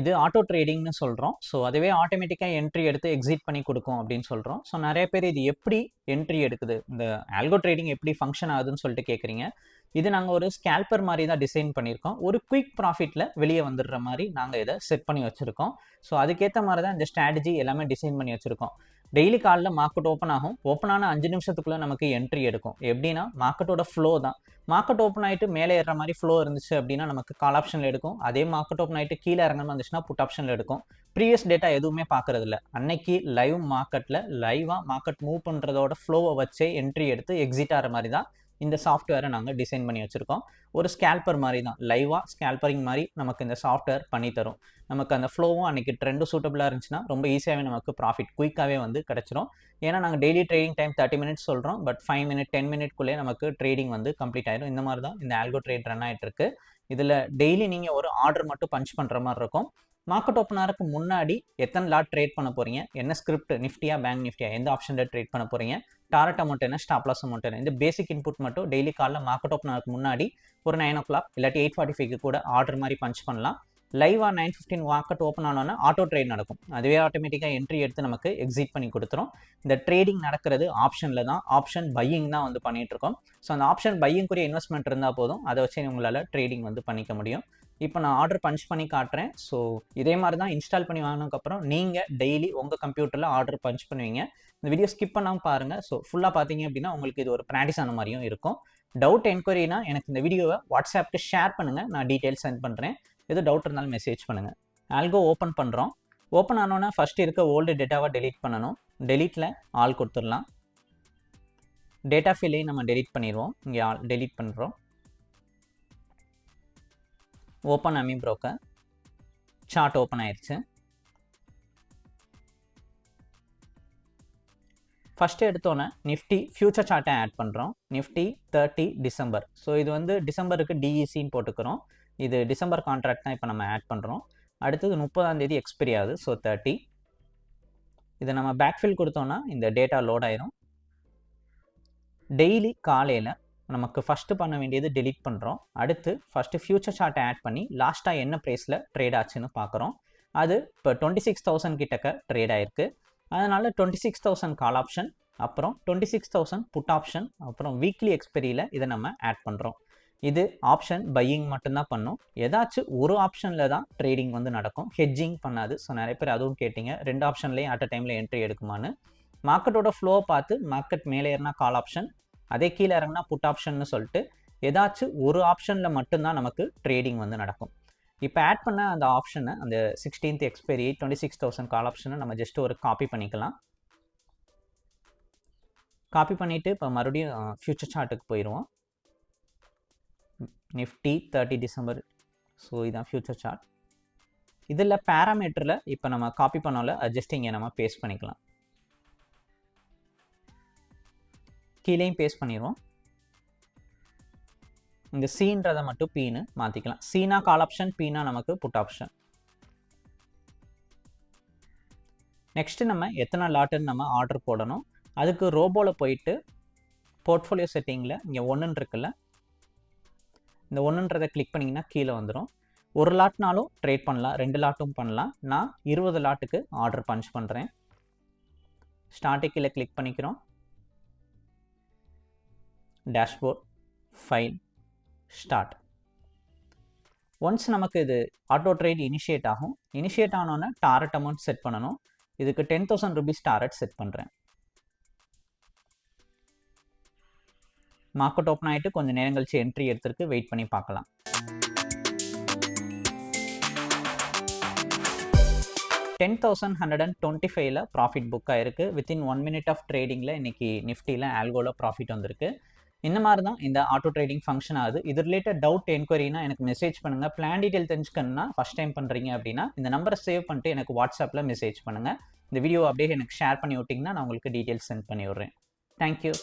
இது ஆட்டோ ட்ரேடிங்னு சொல்கிறோம் ஸோ அதுவே ஆட்டோமேட்டிக்காக என்ட்ரி எடுத்து எக்ஸிட் பண்ணி கொடுக்கும் அப்படின்னு சொல்கிறோம் ஸோ நிறைய பேர் இது எப்படி என்ட்ரி எடுக்குது? இந்த ஆல்கோ ட்ரேடிங் எப்படி ஃபங்க்ஷன் ஆகுதுன்னு சொல்லிட்டு கேட்குறீங்க இது நாங்கள் ஒரு ஸ்கேல்பர் மாதிரி தான் டிசைன் பண்ணியிருக்கோம். ஒரு குயிக் ப்ராஃபிட்டில் வெளியே வந்துடுற மாதிரி நாங்கள் இதை செட் பண்ணி வச்சுருக்கோம். ஸோ அதுக்கேற்ற மாதிரி தான் இந்த ஸ்ட்ராட்டஜி எல்லாமே டிசைன் பண்ணி வச்சுருக்கோம். டெய்லி காலைல மார்க்கெட் ஓப்பன் ஆகும். ஓப்பன் ஆன அஞ்சு நிமிஷத்துக்குள்ளே நமக்கு என்ட்ரி எடுக்கும். எப்படின்னா மார்க்கெட்டோட ஃப்ளோ தான். மார்க்கெட் ஓப்பன் ஆகிட்டு மேலே ஏறுற மாதிரி ஃப்ளோ இருந்துச்சு அப்படின்னா நமக்கு கால் ஆப்ஷனில் எடுக்கும். அதே மார்க்கெட் ஓப்பன் ஆகிட்டு கீழே இறங்கணும் வந்துச்சுன்னா புட் ஆப்ஷனில் எடுக்கும். ப்ரீவியஸ் டேட்டா எதுவுமே பார்க்கறது இல்லை. அன்னைக்கு லைவ் மார்க்கெட்டில் லைவாக மார்க்கெட் மூவ் பண்ணுறதோட ஃப்ளோவை வச்சே என்ட்ரி எடுத்து எக்ஸிட் ஆகிற மாதிரி தான் இந்த சாஃப்ட்வேரை நாங்கள் டிசைன் பண்ணி வச்சுருக்கோம். ஒரு ஸ்கேல்பர் மாதிரி தான் லைவாக ஸ்கேல்பரிங் மாதிரி நமக்கு இந்த சாஃப்ட்வேர் பண்ணித்தரும் நமக்கு அந்த ஃப்ளோவும் அன்றைக்கி ட்ரெண்டு சூட்டபுளாக இருந்துச்சுன்னா ரொம்ப ஈஸியாகவே நமக்கு ப்ராஃபிட் குயிக்காகவே வந்து கிடச்சிரும். ஏன்னா நாங்கள் daily trading time thirty minutes சொல்கிறோம் பட் ஃபைவ் மினிட் டென் மினிட்குள்ளே நமக்கு ட்ரேடிங் வந்து கம்ப்ளீட் ஆயிடும் இந்த மாதிரி தான் இந்த ஆல்கோ ட்ரேட் ரன் ஆகிட்டு இருக்கு. இதில் டெய்லி நீங்கள் ஒரு ஆர்டர் மட்டும் பஞ்ச் பண்ணுற மாதிரி இருக்கும். மார்க்கெட் ஓப்பன் ஆகிறதுக்கு முன்னாடி எத்தனை லாட் ட்ரேட் பண்ண போகிறீங்க என்ன ஸ்கிரிப்ட் நிஃப்டியா பேங்க் நிஃப்டியா? எந்த ஆப்ஷனில் ட்ரேட் பண்ண போகிறீங்க டாரட் அமௌண்ட் என்ன ஸ்டாப் லாஸ் அமௌண்ட் என்ன? இந்த பேசிக் இன்புட் மட்டும் டெய்லி காலைல மார்க்கெட் ஓப்பன் ஆகிறதுக்கு முன்னாடி ஒரு நைன் ஓ கிளாக் இல்லாட்டி எயிட் ஃபார்ட்டி ஃபைவ்க்கு கூட ஆர்டர் மாதிரி பஞ்ச் பண்ணலாம். லைவாக நைன் ஃபிஃப்டின் மார்க்கெட் ஓப்பன் ஆனோன்னா ஆட்டோ ட்ரேட் நடக்கும். அதுவே ஆட்டோமேட்டிக்காக என்ட்ரி எடுத்து நமக்கு எக்ஸிட் பண்ணி கொடுத்துரும். இந்த ட்ரேடிங் நடக்கிறது ஆப்ஷனில் தான். ஆப்ஷன் பையிங் தான் வந்து பண்ணிகிட்ருக்கோம் இருக்கோம். ஸோ அந்த ஆப்ஷன் பையிங்குரிய இன்வெஸ்ட்மெண்ட் இருந்தால் போதும். அதை வச்சு உங்களால் ட்ரேடிங் வந்து பண்ணிக்க முடியும். இப்போ நான் ஆர்டர் பஞ்ச் பண்ணி காட்டுறேன். ஸோ இதே மாதிரி தான் இன்ஸ்டால் பண்ணி வாங்கினதுக்கப்புறம் நீங்கள் டெய்லி உங்கள் கம்ப்யூட்டரில் ஆர்டர் பஞ்ச் பண்ணுவீங்க. இந்த வீடியோ ஸ்கிப் பண்ணாமல் பாருங்கள் ஸோ ஃபுல்லாக பார்த்தீங்க அப்படின்னா உங்களுக்கு இது ஒரு ப்ராக்டிஸ் ஆன மாதிரியும் இருக்கும். டவுட் என்கொயரினா எனக்கு இந்த வீடியோவை வாட்ஸ்அப்க்கு ஷேர் பண்ணுங்கள் நான் டீட்டெயில்ஸ் சென்ட் பண்ணுறேன் எது டவுட் இருந்தாலும் மெசேஜ் பண்ணுங்கள் ஆல்கோ ஓப்பன் பண்ணுறோம் ஓப்பன் ஆனோன்னா ஃபஸ்ட் இருக்க ஓல்டு டேட்டாவை டெலீட் பண்ணணும். டெலீட்டில் ஆல் கொடுத்துடலாம். டேட்டா ஃபீல்டையும் நம்ம டெலீட் பண்ணிடுவோம். இங்கே ஆல் டெலீட் பண்ணுறோம் open AmiBroker chart open ஆயிடுச்சு ஃபஸ்ட்டு எடுத்தோன்னே நிஃப்டி ஃபியூச்சர் சார்ட்டை ஆட் பண்ணுறோம் நிஃப்டி தேர்ட்டி டிசம்பர் ஸோ இது வந்து டிசம்பருக்கு டிஇசின்னு போட்டுக்கிறோம். இது டிசம்பர் கான்ட்ராக்ட் தான் இப்போ நம்ம ஆட் பண்ணுறோம் அடுத்தது முப்பதாம் தேதி எக்ஸ்பிரி ஆகுது ஸோ தேர்ட்டி இதை நம்ம பேக்ஃபில் கொடுத்தோன்னா இந்த டேட்டா லோட் ஆயிரும். டெய்லி காலையில் நமக்கு ஃபஸ்ட்டு பண்ண வேண்டியது டெலிட் பண்ணுறோம் அடுத்து ஃபஸ்ட்டு ஃபியூச்சர் சார்ட்டை ஆட் பண்ணி லாஸ்ட்டாக என்ன ப்ரைஸில் ட்ரேட் ஆச்சுன்னு பார்க்குறோம் அது இப்போ டுவெண்ட்டி சிக்ஸ் தௌசண்ட் கிட்டக்க ட்ரேட் ஆயிருக்கு. அதனால் twenty six thousand call option அப்புறம் twenty six thousand put option அப்புறம் வீக்லி எக்ஸ்பெரியில் இதை நம்ம ஆட் பண்ணுறோம் இது ஆப்ஷன் பையிங் மட்டும்தான் பண்ணும். ஏதாச்சும் ஒரு ஆப்ஷனில் தான் ட்ரேடிங் வந்து நடக்கும். ஹெட்ஜிங் பண்ணாது. ஸோ நிறைய பேர் அதுவும் கேட்டிங்க. ரெண்டு ஆப்ஷன்லேயும் அட் அ டைமில் என்ட்ரி எடுக்குமான்னு. மார்க்கெட்டோட ஃப்ளோவை பார்த்து மார்க்கெட் மேலே ஏறினா கால் ஆப்ஷன் அதே கீழே இறங்கினா புட் ஆப்ஷன்னு சொல்லிட்டு ஏதாச்சும் ஒரு ஆப்ஷனில் மட்டும்தான் நமக்கு ட்ரேடிங் வந்து நடக்கும். இப்போ ஆட் பண்ண அந்த ஆப்ஷனை அந்த sixteenth expiry twenty six thousand call ஆப்ஷனை நம்ம ஜஸ்ட் ஒரு காப்பி பண்ணிக்கலாம். காப்பி பண்ணிவிட்டு இப்போ மறுபடியும் ஃப்யூச்சர் சார்ட்டுக்கு போயிடுவோம் நிஃப்டி தேர்ட்டி டிசம்பர். ஸோ இதுதான் ஃபியூச்சர் சார்ட் இதில் பேராமீட்டரில் இப்போ நம்ம காப்பி பண்ணால அட்ஜஸ்டிங்கை நம்ம பேஸ்ட் பண்ணிக்கலாம். கீழேயும் பேஸ்ட் பண்ணிடுவோம். இந்த சீன்றதை மட்டும் பீனு மாற்றிக்கலாம் சீனா கால் ஆப்ஷன் பீனா நமக்கு புட் ஆப்ஷன் நெக்ஸ்ட்டு நம்ம எத்தனை லாட்டுன்னு நம்ம ஆர்டர் போடணும். அதுக்கு ரோபோவில் போயிட்டு போர்ட்ஃபோலியோ செட்டிங்கில் இங்கே ஒன்றுன்னு இருக்குல்ல இந்த ஒன்றுன்றதை கிளிக் பண்ணிங்கன்னா கீழே வந்துடும் ஒரு லாட்னாலும் ட்ரேட் பண்ணலாம் ரெண்டு லாட்டும் பண்ணலாம். நான் இருபது லாட்டுக்கு ஆர்டர் பஞ்ச் பண்ணுறேன் ஸ்டார்டிங் கீழே கிளிக் பண்ணிக்கிறோம். டேஷ்போர்ட் ஃபைல் ஸ்டார்ட் ஒன்ஸ் நமக்கு இது ஆட்டோ ட்ரேட் இனிஷியேட் ஆகும். இனிஷியேட் ஆனோன்னே டாரட் அமௌண்ட் செட் பண்ணணும். இதுக்கு ten thousand rupees target set பண்ணுறேன் மார்க்கெட் ஓப்பன் ஆகிட்டு கொஞ்சம் நேரம் கழிச்சு என்ட்ரி எடுத்துருக்கு. வெயிட் பண்ணி பார்க்கலாம். Ten thousand hundred and twenty ஃபைவ்ல ப்ராஃபிட் புக் ஆயிருக்கு. வித்தின் ஒன் மினிட் ஆஃப் ட்ரேடிங்கில் இன்னைக்கு நிஃப்டியில் ஆல்கோவில் ப்ராஃபிட் வந்திருக்கு. இந்த மாதிரி தான் இந்த ஆட்டோ ட்ரேடிங் ஃபங்க்ஷன் ஆகுது. இது ரிலேட்டட் டவுட் என்கொயரினா எனக்கு மெசேஜ் பண்ணுங்கள் பிளான் டீட்டெயில் தெரிஞ்சுக்கணும்னா ஃபஸ்ட் டைம் பண்ணுறீங்க அப்படின்னா இந்த நம்பரை சேவ் பண்ணிட்டு எனக்கு வாட்ஸ்அப்பில் மெசேஜ் பண்ணுங்கள் இந்த வீடியோ அப்படியே எனக்கு ஷேர் பண்ணி விட்டிங்கன்னா நான் உங்களுக்கு டீட்டெயில்ஸ் சென்ட் பண்ணி விட்றேன். தேங்க்யூ